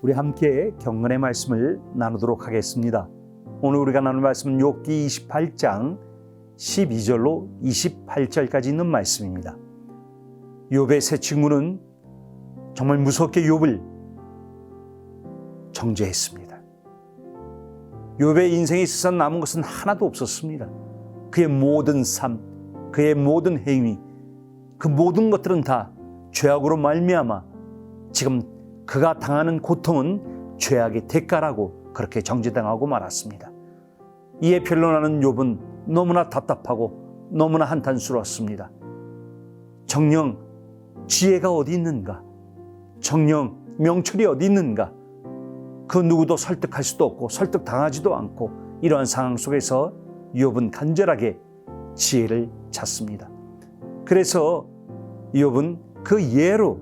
우리 함께 경건의 말씀을 나누도록 하겠습니다. 오늘 우리가 나눌 말씀은 욥기 28장 12절로 28절까지 있는 말씀입니다. 욥의 세 친구는 정말 무섭게 욥을 정죄했습니다. 욥의 인생에 있어서 남은 것은 하나도 없었습니다. 그의 모든 삶, 그의 모든 행위, 그 모든 것들은 다 죄악으로 말미암아 지금 그가 당하는 고통은 죄악의 대가라고 그렇게 정죄당하고 말았습니다. 이에 변론하는 욥은 너무나 답답하고 너무나 한탄스러웠습니다. 정령 지혜가 어디 있는가? 정령 명철이 어디 있는가? 그 누구도 설득할 수도 없고 설득당하지도 않고 이러한 상황 속에서 욥은 간절하게 지혜를 찾습니다. 그래서 욥은 그 예로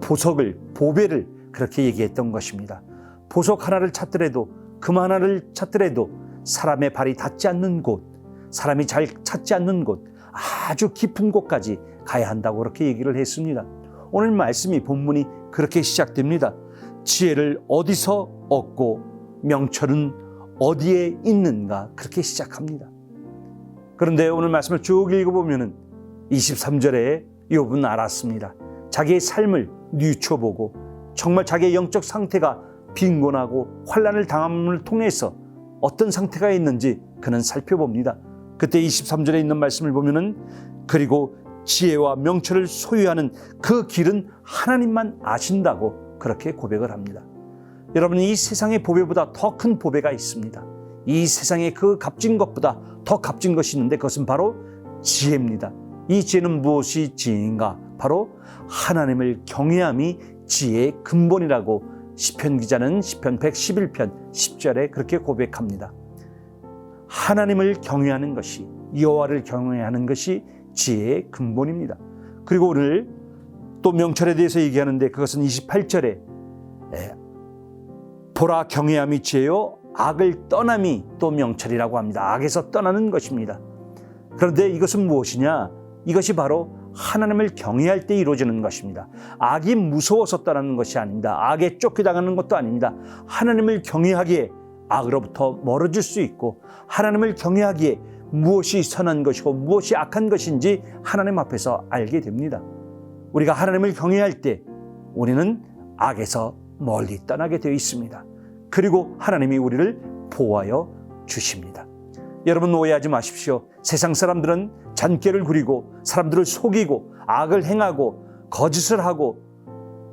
보석을 보배를 그렇게 얘기했던 것입니다. 보석 하나를 찾더라도 금 하나를 찾더라도 사람의 발이 닿지 않는 곳, 사람이 잘 찾지 않는 곳, 아주 깊은 곳까지 가야 한다고 그렇게 얘기를 했습니다. 오늘 말씀이 본문이 그렇게 시작됩니다. 지혜를 어디서 얻고 명철은 어디에 있는가 그렇게 시작합니다. 그런데 오늘 말씀을 쭉 읽어보면은 23절에 욥은 알았습니다. 자기의 삶을 뉘쳐보고 정말 자기의 영적 상태가 빈곤하고 환란을 당함을 통해서 어떤 상태가 있는지 그는 살펴봅니다. 그때 23절에 있는 말씀을 보면은 그리고 지혜와 명철을 소유하는 그 길은 하나님만 아신다고 그렇게 고백을 합니다. 여러분 이 세상의 보배보다 더 큰 보배가 있습니다. 이 세상의 그 값진 것보다 더 값진 것이 있는데 그것은 바로 지혜입니다. 이 지혜는 무엇이 지혜인가? 바로 하나님을 경외함이 지혜의 근본이라고 시편 기자는 시편 111편 10절에 그렇게 고백합니다. 하나님을 경외하는 것이 여호와를 경외하는 것이 지혜의 근본입니다. 그리고 오늘 또 명철에 대해서 얘기하는데 그것은 28절에 보라 경외함이 지혜요 악을 떠남이 또 명철이라고 합니다. 악에서 떠나는 것입니다. 그런데 이것은 무엇이냐? 이것이 바로 하나님을 경외할 때 이루어지는 것입니다. 악이 무서워서 떠나는 것이 아닙니다. 악에 쫓겨당하는 것도 아닙니다. 하나님을 경외하기에 악으로부터 멀어질 수 있고 하나님을 경외하기에 무엇이 선한 것이고 무엇이 악한 것인지 하나님 앞에서 알게 됩니다. 우리가 하나님을 경외할 때 우리는 악에서 멀리 떠나게 되어 있습니다. 그리고 하나님이 우리를 보호하여 주십니다. 여러분 오해하지 마십시오. 세상 사람들은 잔꾀를 부리고 사람들을 속이고 악을 행하고 거짓을 하고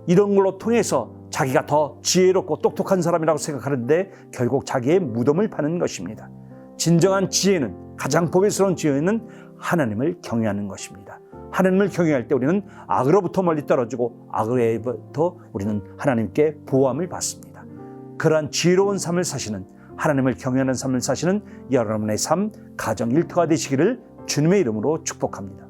이런 걸로 통해서 자기가 더 지혜롭고 똑똑한 사람이라고 생각하는데 결국 자기의 무덤을 파는 것입니다. 진정한 지혜는 가장 보배스러운 지혜는 하나님을 경외하는 것입니다. 하나님을 경외할 때 우리는 악으로부터 멀리 떨어지고 악으로부터 우리는 하나님께 보호함을 받습니다. 그러한 지혜로운 삶을 사시는 하나님을 경외하는 삶을 사시는 여러분의 삶 가정 일터가 되시기를 주님의 이름으로 축복합니다.